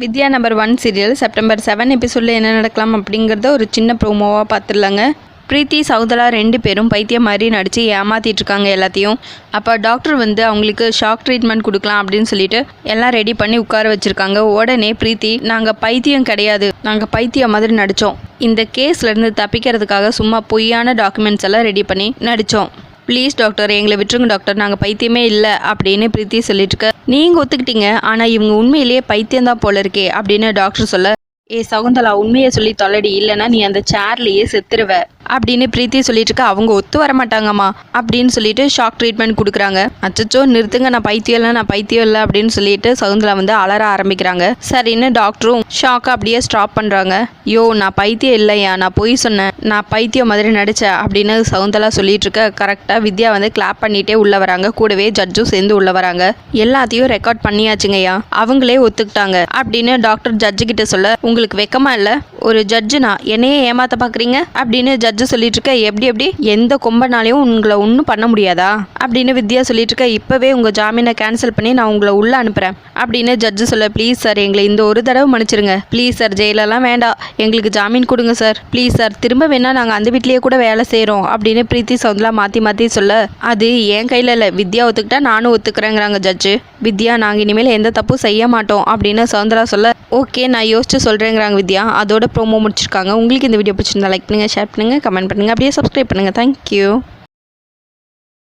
Vidya number one serial September seven எபிசோடில் என்ன நடக்கலாம் அப்படிங்கிறத ஒரு சின்ன ப்ரோமோவாக பார்த்துடலாங்க பிரீத்தி சௌதலா ரெண்டு பேரும் பைத்தியம் மாதிரி நடித்து ஏமாற்றிட்டு இருக்காங்க எல்லாத்தையும். அப்போ டாக்டர் வந்து அவங்களுக்கு ஷாக் ட்ரீட்மெண்ட் கொடுக்கலாம் அப்படின்னு சொல்லிட்டு எல்லாம் ரெடி பண்ணி உட்கார வச்சுருக்காங்க. உடனே பிரீத்தி நாங்கள் பைத்தியம் கிடையாது. நாங்கள் பைத்தியம் மாதிரி நடித்தோம் இந்த கேஸ்லேருந்து தப்பிக்கிறதுக்காக சும்மா பொய்யான டாக்குமெண்ட்ஸ் எல்லாம் ரெடி பண்ணி நடித்தோம் ப்ளீஸ் டாக்டர் எங்களை விட்டுருங்க டாக்டர் நாங்கள் பைத்தியமே இல்லை அப்படின்னு பிரீத்தி சொல்லிட்டு இருக்க நீங்கள் ஒத்துக்கிட்டீங்க ஆனால் இவங்க உண்மையிலேயே பைத்தியம் தான் போல இருக்கே அப்படின்னு டாக்டர் சொல்ல. ஏ சகுந்தலா உண்மையை சொல்லி தொலைடி இல்லைன்னா நீ அந்த சேர்லேயே செத்துருவ. அப்படின்னு பிரீத்தி சொல்லிட்டு இருக்க அவங்க ஒத்து வர மாட்டாங்கம்மா அப்படின்னு சொல்லிட்டு ஷாக் ட்ரீட்மெண்ட் கொடுக்குறாங்க. அச்சச்சோ நிறுத்துங்க நான் பைத்தியம் இல்லை நான் பைத்தியம் இல்லை அப்படின்னு சொல்லிட்டு சகுந்தலா வந்து அலற ஆரம்பிக்கிறாங்க. சரின்னு டாக்டரும் ஷாக்கை அப்படியே ஸ்டாப் பண்ணுறாங்க யோ நான் பைத்தியம் இல்லையா? நான் பொய் சொன்னேன். நான் பைத்தியம் மாதிரி நடித்தேன் அப்படின்னு சகுந்தலா சொல்லிட்டு இருக்க கரெக்டாக வித்யா வந்து கிளாப் பண்ணிட்டே உள்ள வராங்க. கூடவே ஜட்ஜும் சேர்ந்து உள்ள வராங்க. எல்லாத்தையும் ரெக்கார்ட் பண்ணியாச்சுங்கய்யா. அவங்களே ஒத்துக்கிட்டாங்க அப்படின்னு டாக்டர் ஜட்ஜு கிட்ட சொல்ல உங்களுக்கு வெக்கமா இல்லை? ஒரு ஜட்ஜுனா என்னையே ஏமாத்த பார்க்குறீங்க அப்படின்னு ஜட்ஜ் சொல்லிட்டு இருக்க எப்படி எப்படி? எந்த கொம்பனாலையும் உங்களை ஒன்றும் பண்ண முடியாதா? அப்படின்னு வித்யா சொல்லிட்டு இருக்க இப்போவே உங்கள் ஜாமீனை கேன்சல் பண்ணி நான் உங்களை உள்ளே அனுப்புகிறேன் அப்படின்னு ஜட்ஜு சொல்ல ப்ளீஸ் சார் எங்களை இந்த ஒரு தடவை மன்னிச்சிருங்க. ப்ளீஸ் சார் ஜெயிலெல்லாம் வேண்டாம். எங்களுக்கு ஜாமீன் கொடுங்க சார் ப்ளீஸ் சார் திரும்ப வேணா நாங்கள் அந்த வீட்லேயே கூட வேலை செய்கிறோம் அப்படின்னு பிரீத்தி சவுந்தலா மாற்றி மாற்றி சொல்ல அது என் கையில் இல்லை. வித்யா ஒத்துக்கிட்டா நானும் ஒத்துக்கிறேங்கிறாங்க ஜட்ஜு வித்யா நாங்கள் இனிமேல் எந்த தப்பும் செய்ய மாட்டோம். அப்படின்னு சவுந்தரா சொல்ல ஓகே நான் யோசிச்சு சொல்கிறேங்கிறாங்க வித்யா. அதோட ப்ரோமோ முடிச்சிருக்காங்க. உங்களுக்கு இந்த வீடியோ பிடிச்சிருந்தா லைக் பண்ணுங்கள் ஷேர் பண்ணுங்கள் கமெண்ட் பண்ணுங்கள் அப்படியே சப்ஸ்கிரைப் பண்ணுங்கள் தேங்க்யூ